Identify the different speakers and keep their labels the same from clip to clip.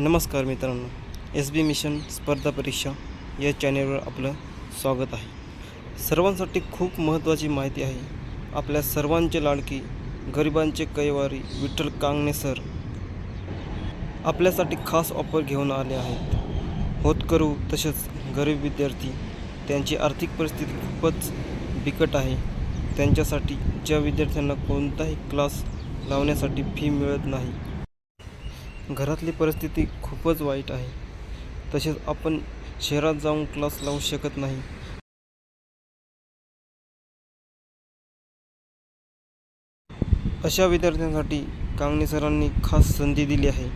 Speaker 1: नमस्कार मित्रांनो एस बी मिशन स्पर्धा परीक्षा या चॅनेलवर आपलं स्वागत आहे. सर्वांसाठी खूप महत्त्वाची माहिती आहे. आपल्या सर्वांचे लाडकी गरिबांचे कैवारी विठ्ठल कांगणे सर आपल्यासाठी खास ऑफर घेऊन आले आहेत. होतकरू तसेच गरीब विद्यार्थी त्यांची आर्थिक परिस्थिती खूपच बिकट आहे. त्यांच्यासाठी ज्या विद्यार्थ्यांना कोणताही क्लास लावण्यासाठी फी मिळत नाही घरातली परिस्थिती खूपच वाईट आहे. तसेच आपण शहरात जाऊन क्लास लावू शकत नाही. अशा विद्यार्थ्यांसाठी कांगणे सरांनी खास संधी दिली आहे.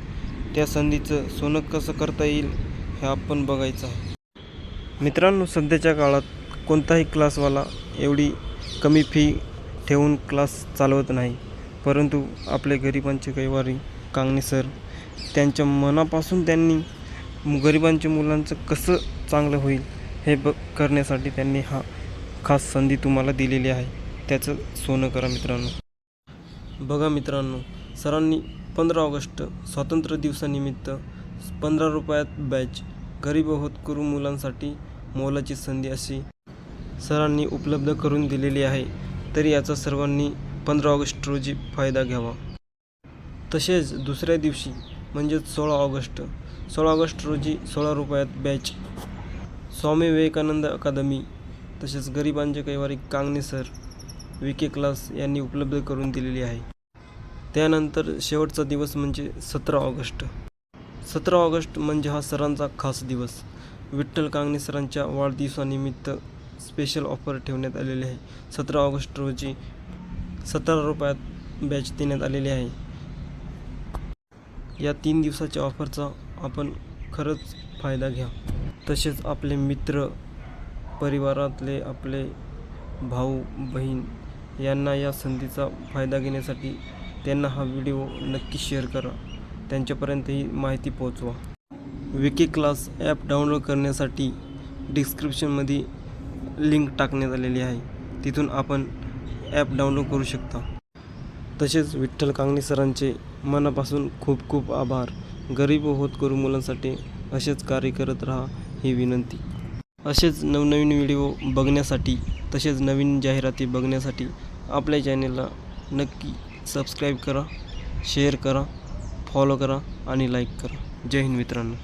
Speaker 1: त्या संधीचं सोनं कसं करता येईल हे आपण बघायचं आहे. मित्रांनो सध्याच्या काळात कोणताही क्लासवाला एवढी कमी फी ठेवून क्लास चालवत नाही. परंतु आपले गरिबांचे कैवारी कांगणे सर त्यांच्या मनापासून त्यांनी गरिबांच्या मुलांचं कसं चांगलं होईल हे ब करण्यासाठी त्यांनी हा खास संधी तुम्हाला दिलेली आहे. त्याचं सोनं करा मित्रांनो. बघा मित्रांनो सरांनी पंधरा ऑगस्ट स्वातंत्र्य दिवसानिमित्त पंधरा रुपयात बॅच गरीब होतकरू मुलांसाठी मोलाची संधी अशी सरांनी उपलब्ध करून दिलेली आहे. तरी याचा सर्वांनी पंधरा ऑगस्ट रोजी फायदा घ्यावा. तसेच दुसऱ्या दिवशी म्हणजेच सोळा ऑगस्ट. सोळा ऑगस्ट रोजी सोळा रुपयात बॅच. स्वामी विवेकानंद अकादमी तसेच गरिबांचे कैवारी कांगणे सर विके क्लास यांनी उपलब्ध करून दिलेली आहे. त्यानंतर शेवटचा दिवस म्हणजे सतरा ऑगस्ट. सतरा ऑगस्ट म्हणजे हा सरांचा खास दिवस. विठ्ठल कांगणे सरांच्या वाढदिवसानिमित्त स्पेशल ऑफर ठेवण्यात आलेली आहे. सतरा ऑगस्ट रोजी सतरा रुपयात बॅच देण्यात आलेली आहे. या तीन दिवसाच्या ऑफरचा आपण खरंच फायदा घ्या. तसेच आपले मित्र परिवारातले आपले भाऊ बहीण यांना या संधीचा फायदा घेण्यासाठी त्यांना हा व्हिडिओ नक्की शेअर करा. त्यांच्यापर्यंत ही माहिती पोहोचवा. विकी क्लास ॲप डाउनलोड करण्यासाठी डिस्क्रिप्शनमध्ये लिंक टाकण्यात आलेली आहे. तिथून आपण ॲप डाउनलोड करू शकता. तसेच विठ्ठल कांगणे सरांचे मनापासून खूप खूप आभार. गरीब होत करू मुलांसाठी असेच कार्य करत राहा ही विनंती. असेच नवनवीन व्हिडिओ बघण्यासाठी तसेच नवीन जाहिराती बघण्यासाठी आपल्या चॅनेलला नक्की सबस्क्राईब करा शेअर करा फॉलो करा आणि लाईक करा. जय हिंद मित्रांनो.